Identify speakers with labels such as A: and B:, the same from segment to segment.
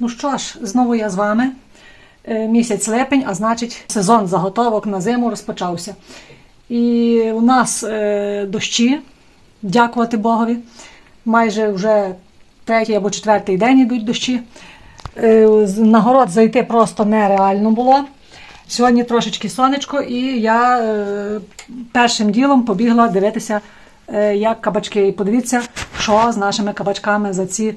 A: Ну що ж, знову я з вами. Е, Місяць липень, а значить, сезон заготовок на зиму розпочався. І у нас е, дощі, дякувати Богові. Майже вже третій або четвертий день йдуть дощі. Е, з- на город зайти просто нереально було. Сьогодні трошечки сонечко, і я першим ділом побігла дивитися, як кабачки. І подивіться, що з нашими кабачками за ці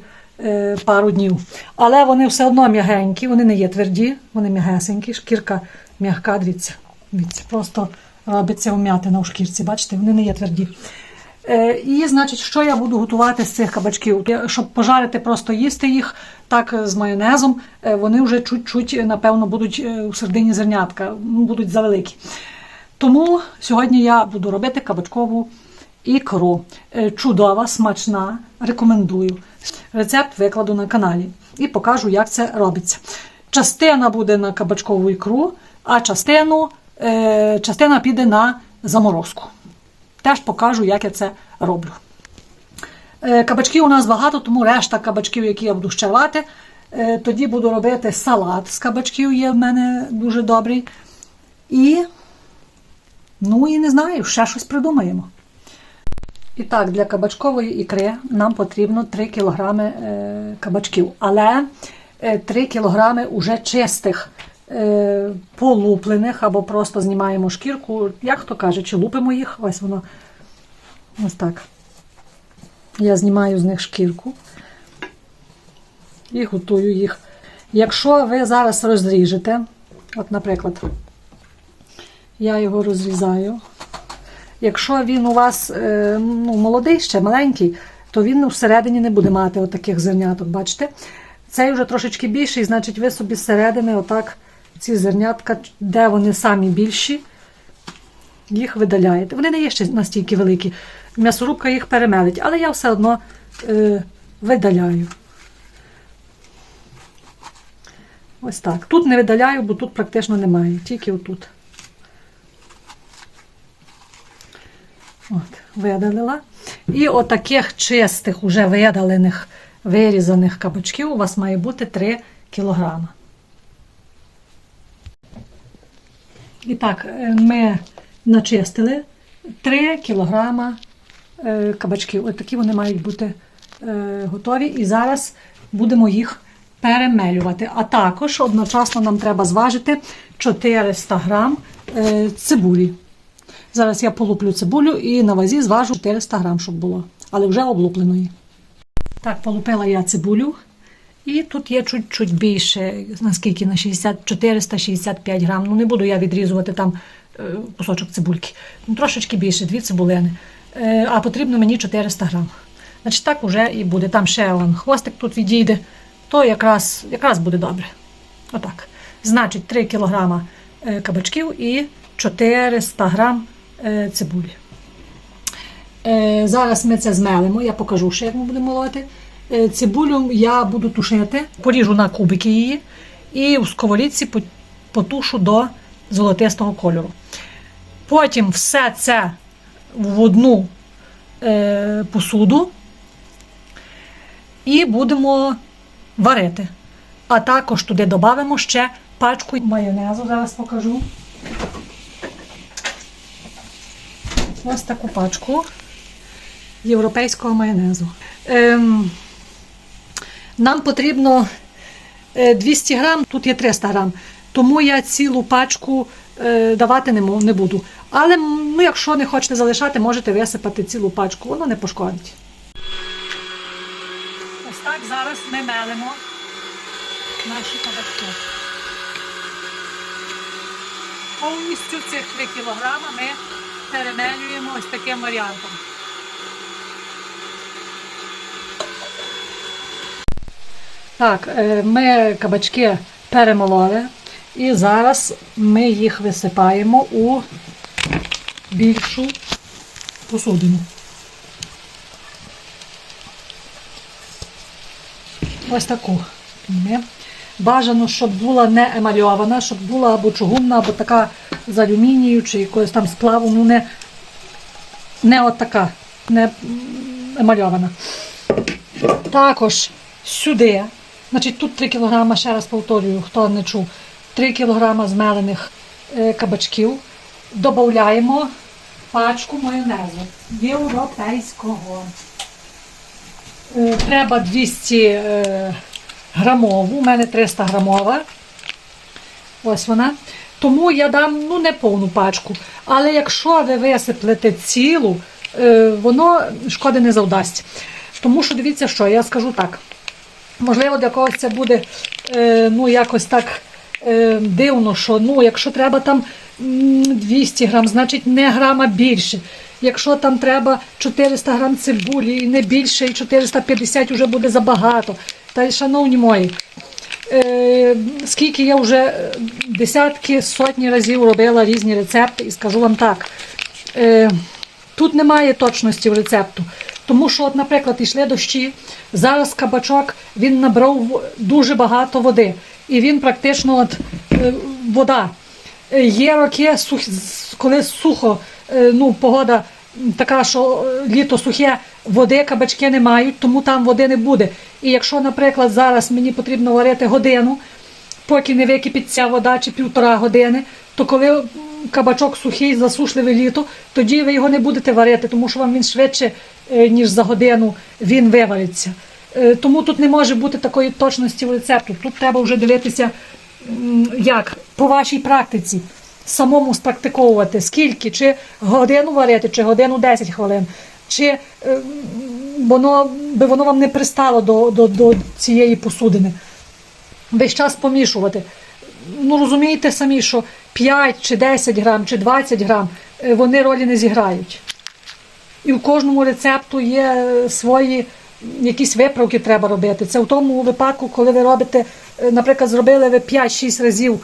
A: пару днів. Але вони все одно м'ягенькі, вони не є тверді, вони м'ягесенькі, шкірка м'ягка, дивіться. дивіться просто робиться вм'ятина у шкірці, бачите, вони не є тверді. Е, І, значить, що я буду готувати з цих кабачків? Щоб пожарити, просто їсти їх так е, з майонезом, е, вони вже чуть-чуть, е, напевно, будуть е, у середині зернятка, ну, будуть завеликі. Тому сьогодні я буду робити кабачкову ікру. Е, Чудова, смачна, рекомендую. Рецепт викладу на каналі і покажу, як це робиться. Частина буде на кабачкову ікру, а частину, е, частина піде на заморозку. Теж покажу, як я це роблю. Е, Кабачків у нас багато, тому решта кабачків, які я буду щервати, е, тоді буду робити салат з кабачків, є в мене дуже добрий. І, ну і не знаю, ще щось придумаємо. І так, для кабачкової ікри нам потрібно 3 кг е, кабачків, але е, 3 кг уже чистих, е, полуплених або просто знімаємо шкірку. Як хто каже, чи лупимо їх? Ось воно ось так. Я знімаю з них шкірку і готую їх. Якщо ви зараз розріжете, от, наприклад, я його розрізаю. Якщо він у вас е, ну, молодий, ще маленький, то він всередині не буде мати отаких зерняток. Бачите? Цей вже трошечки більший, значить, ви собі зсередини, отак, ці зернятка, де вони самі більші, їх видаляєте. Вони не є ще настільки великі. М'ясорубка їх перемелить, але я все одно е, видаляю. Ось так. Тут не видаляю, бо тут практично немає, тільки отут. От, видалила. І отаких чистих, уже видалених, вирізаних кабачків у вас має бути 3 кілограма. І так, е, ми начистили 3 кілограма е, кабачків. Ось такі вони мають бути е, готові. І зараз будемо їх перемелювати. А також одночасно нам треба зважити 400 грам цибулі. Зараз я полуплю цибулю і на вазі зважу 400 грам, щоб було, але вже облупленої. Так, полупила я цибулю. І тут є чуть-чуть більше, наскільки на 60, 465 грам. Ну, не буду я відрізувати там е, кусочок цибульки. Ну, трошечки більше, дві цибулини. Е, а потрібно мені 400 грам. Значить, так уже і буде. Там ще он, хвостик тут відійде, то якраз, якраз буде добре. Отак. Значить, 3 кг е, кабачків і 400 грам цибулі. Е, Зараз ми це змелимо, я покажу ще, як ми будемо молоти. Е, Цибулю я буду тушити, поріжу на кубики її і в сковорідці потушу до золотистого кольору. Потім все це в одну е, посуду і будемо варити. А також туди додамо ще пачку майонезу, зараз покажу. Ось таку пачку європейського майонезу. Ем, нам потрібно е, 200 грам, тут є 300 грам, тому я цілу пачку е, давати не буду. Але ну, якщо не хочете залишати, можете висипати цілу пачку, воно не пошкодить. Ось так зараз ми мелимо наші кабачки. Повністю цих 3 кілограма ми перемелюємо ось таким варіантом. Так, е, ми кабачки перемололи і зараз ми їх висипаємо у більшу посудину. Ось таку. Бажано, щоб була не емальована, щоб була або чугунна, або така з алюмінію чи якогось там сплаву, ну не, не от така, не емальована. Також сюди Значить, тут 3 кг, ще раз повторюю, хто не чув, 3 кг змелених е, кабачків. Додаємо пачку майонезу європейського. Е, Треба 200 е, грамову, у мене 300 грамова. Ось вона. Тому я дам ну, не повну пачку. Але якщо ви висиплете цілу, е, воно шкоди не завдасть. Тому що дивіться, що я скажу так. Можливо, для когось це буде е, ну, якось так е, дивно, що ну, якщо треба там 200 грам, значить не грама більше. Якщо там треба 400 грам цибулі і не більше, і 450 вже буде забагато. Та й шановні мої, е, скільки я вже десятки, сотні разів робила різні рецепти, і скажу вам так. Е, Тут немає точності в рецепту. Тому що, от, наприклад, йшли дощі, зараз кабачок він набрав дуже багато води. І він практично от, е, вода. Е, Є роки, сух, коли сухо, е, ну, погода така, що е, літо сухе, води кабачки не мають, тому там води не буде. І якщо, наприклад, зараз мені потрібно варити годину, поки не википить ця вода чи півтора години, то коли кабачок сухий, засушливе літо, тоді ви його не будете варити, тому що вам він швидше, е, ніж за годину, він вивариться. Е, Тому тут не може бути такої точності в рецепту. Тут треба вже дивитися, як по вашій практиці. Самому спрактиковувати, скільки, чи годину варити, чи годину 10 хвилин, чи е, воно, би воно вам не пристало до, до, до цієї посудини весь час помішувати. Ну, розумієте самі, що 5 чи 10 грам, чи 20 грам е, вони ролі не зіграють. І в кожному рецепту є свої якісь виправки треба робити. Це в тому випадку, коли ви робите, е, наприклад, зробили ви 5-6 разів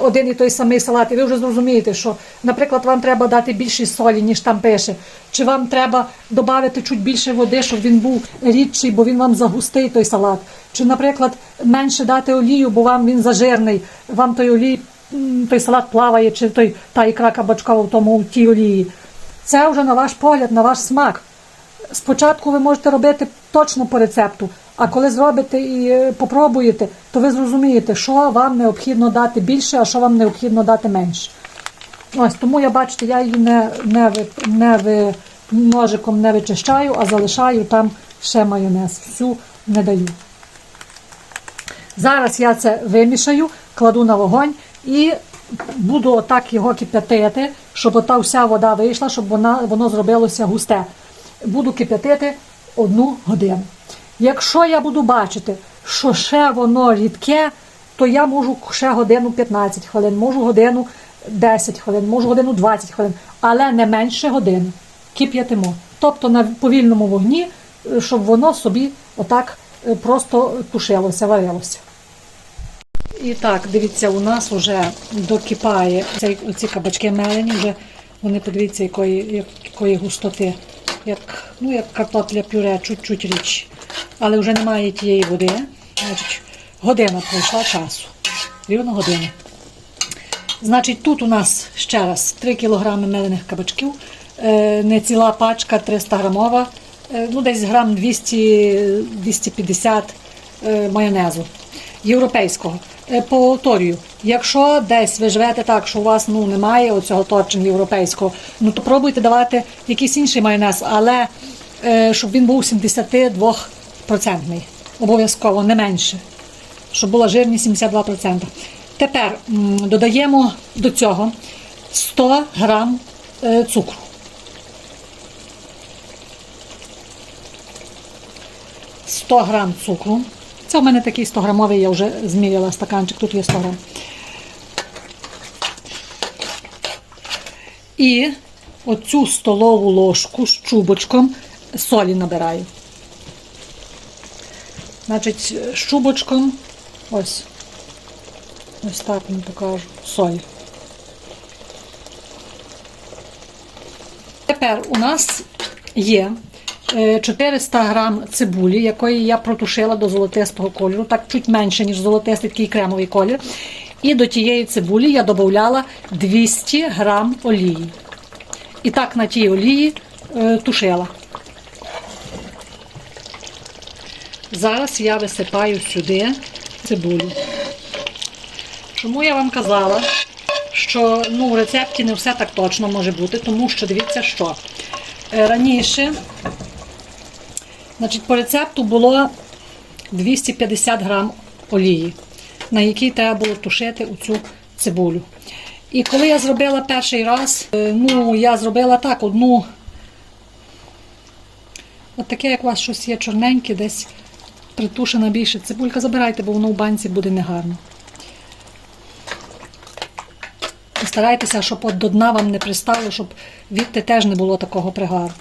A: один і той самий салат, і ви вже зрозумієте, що, наприклад, вам треба дати більше солі, ніж там пише. Чи вам треба додати чуть більше води, щоб він був рідший, бо він вам загустий той салат. Чи, наприклад, менше дати олію, бо вам він зажирний, вам той олій, той салат плаває, чи той та ікра кабачкова в тому в тій олії. Це вже на ваш погляд, на ваш смак. Спочатку ви можете робити точно по рецепту, а коли зробите і е, попробуєте, то ви зрозумієте, що вам необхідно дати більше, а що вам необхідно дати менше. Ось тому я бачите, я її не, не, не ви, ножиком не вичищаю, а залишаю там ще майонез. Всю не даю. Зараз я це вимішаю, кладу на вогонь і буду отак його кип'ятити, щоб ота вся вода вийшла, щоб вона, воно зробилося густе. Буду кип'ятити одну годину. Якщо я буду бачити, що ще воно рідке, то я можу ще годину 15 хвилин, можу годину 10 хвилин, можу годину 20 хвилин, але не менше години. Кип'ятимо. Тобто на повільному вогні, е, щоб воно собі отак е, просто тушилося, варилося. І так, дивіться, у нас вже докипає цей, оці кабачки мелені, вже вони подивіться, якої, якої густоти, як, ну, як картопля пюре, чуть-чуть річ. Але вже немає тієї води. Значить, година пройшла часу. Рівно година. Значить, тут у нас ще раз 3 кг мелених кабачків, е, не ціла пачка 300 грамова, е, ну десь грам 200-250 е, майонезу європейського. Повторюю, якщо десь ви живете так, що у вас ну, немає оцього торчення європейського, ну то пробуйте давати якийсь інший майонез, але щоб він був 72%. Обов'язково, не менше. Щоб була жирність 72%. Тепер додаємо до цього 100 грам е, цукру. – 100 грам цукру. Це в мене такий 100 грамовий, я вже зміряла стаканчик, тут є 100 грам. І оцю столову ложку з чубочком солі набираю. Значить, з чубочком, ось, ось так вам покажу, соль. Тепер у нас є е, 400 грам цибулі, якої я протушила до золотистого кольору, так чуть менше, ніж золотистий такий кремовий колір. І до тієї цибулі я додавала 200 грам олії. І так на тій олії е, тушила. Зараз я висипаю сюди цибулю. Чому я вам казала, що ну, в рецепті не все так точно може бути, тому що дивіться, що е, раніше, значить, по рецепту було 250 грам олії, на якій треба було тушити оцю цибулю. І коли я зробила перший раз, е, ну, я зробила так, одну, от таке, як у вас щось є чорненьке, десь притушена більше цибулька, забирайте, бо воно в банці буде негарно. Старайтеся, щоб от до дна вам не пристало, щоб відти теж не було такого пригару.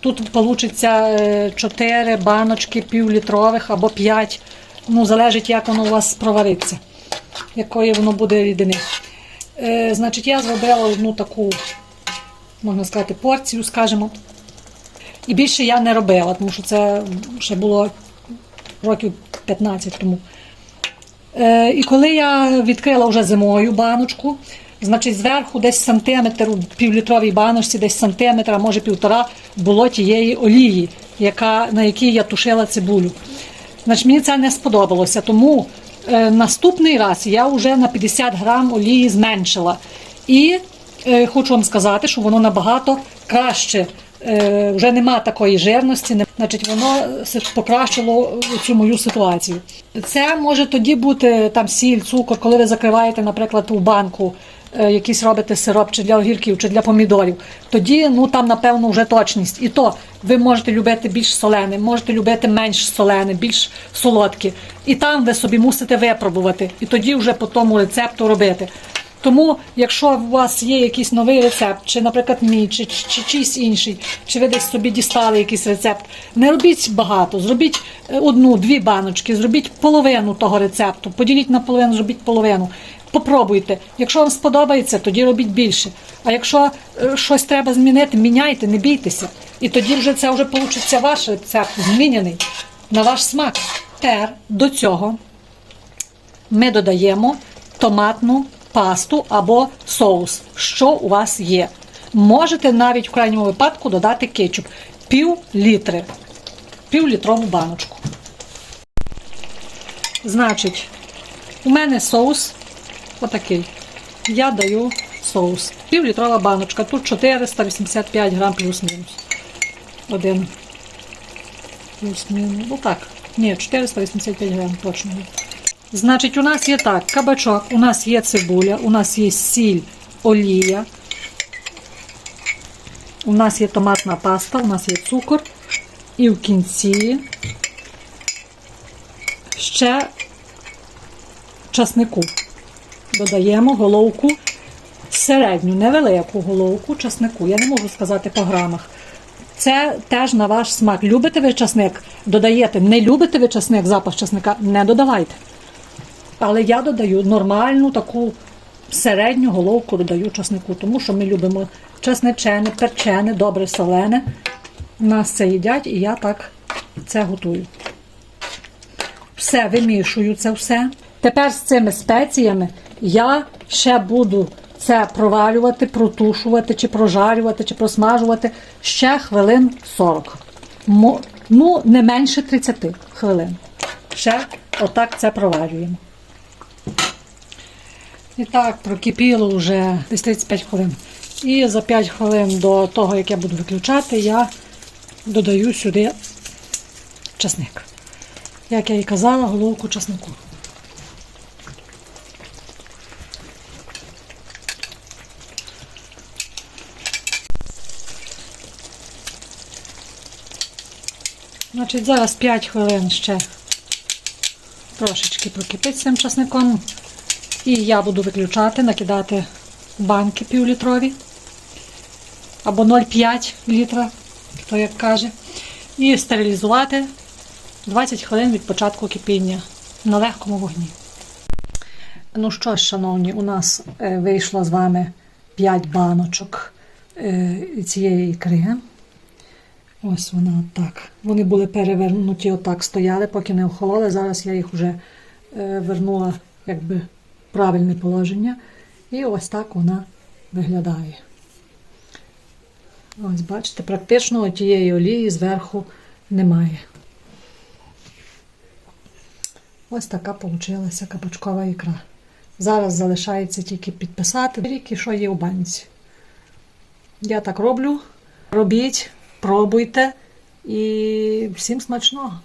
A: Тут вийде 4 баночки півлітрових або 5. Ну, залежить, як воно у вас провариться, якої воно буде рідини. Е, значить, я зробила одну таку, можна сказати, порцію, скажімо. І більше я не робила, тому що це ще було років 15 тому. Е, і коли я відкрила вже зимою баночку, значить зверху десь сантиметр у півлітровій баночці, десь сантиметр, може півтора, було тієї олії, яка, на якій я тушила цибулю. Значить, мені це не сподобалося, тому е, наступний раз я вже на 50 грам олії зменшила. І е, хочу вам сказати, що воно набагато краще. Е, вже нема такої жирності, значить, воно покращило цю мою ситуацію. Це може тоді бути там сіль, цукор, коли ви закриваєте, наприклад, у банку е, якийсь робите сироп чи для огірків, чи для помідорів. Тоді ну там напевно вже точність. І то ви можете любити більш солене, можете любити менш солене, більш солодке. І там ви собі мусите випробувати, і тоді вже по тому рецепту робити. Тому, якщо у вас є якийсь новий рецепт, чи, наприклад, мій, чи, чи, чи чийсь інший, чи ви десь собі дістали якийсь рецепт, не робіть багато, зробіть е, одну-дві баночки, зробіть половину того рецепту, поділіть на половину, зробіть половину. Попробуйте. Якщо вам сподобається, тоді робіть більше. А якщо е, щось треба змінити, міняйте, не бійтеся. І тоді вже це вже вийде ваш рецепт зміняний на ваш смак. Тепер до цього ми додаємо томатну пасту або соус, що у вас є. Можете навіть в крайньому випадку додати кетчуп. Пів літри, пів літрову баночку. Значить, у мене соус отакий. Я даю соус. Пів літрова баночка. Тут 485 грам плюс-мінус. Один. Плюс-мінус. Ну так. Ні, 485 грам точно. Значить, у нас є так, кабачок, у нас є цибуля, у нас є сіль, олія, у нас є томатна паста, у нас є цукор. І в кінці ще часнику. Додаємо головку середню, невелику головку часнику. Я не можу сказати по грамах. Це теж на ваш смак. Любите ви часник? Додаєте. Не любите ви часник, запах часника? Не додавайте. Але я додаю нормальну таку середню головку додаю часнику, тому що ми любимо чесничене, перчене, добре солене. Нас це їдять, і я так це готую. Все, вимішую це все. Тепер з цими спеціями я ще буду це проварювати, протушувати, чи прожарювати, чи просмажувати ще хвилин 40. Ну, не менше 30 хвилин. Ще отак це проварюємо. І так, прокипіло вже десь 35 хвилин. І за 5 хвилин до того, як я буду виключати, я додаю сюди часник. Як я і казала, головку часнику. Значить, зараз 5 хвилин ще трошечки прокипить цим часником. І я буду виключати, накидати банки півлітрові або 0,5 літра, хто як каже. І стерилізувати 20 хвилин від початку кипіння на легкому вогні. Ну що ж, шановні, у нас е, вийшло з вами 5 баночок е, цієї ікри. Ось вона так. Вони були перевернуті, отак стояли, поки не охололи. Зараз я їх вже е, вернула якби правильне положення. І ось так вона виглядає. Ось, бачите, практично тієї олії зверху немає. Ось така получилася кабачкова ікра. Зараз залишається тільки підписати і що є у банці. Я так роблю. Робіть, пробуйте і всім смачного!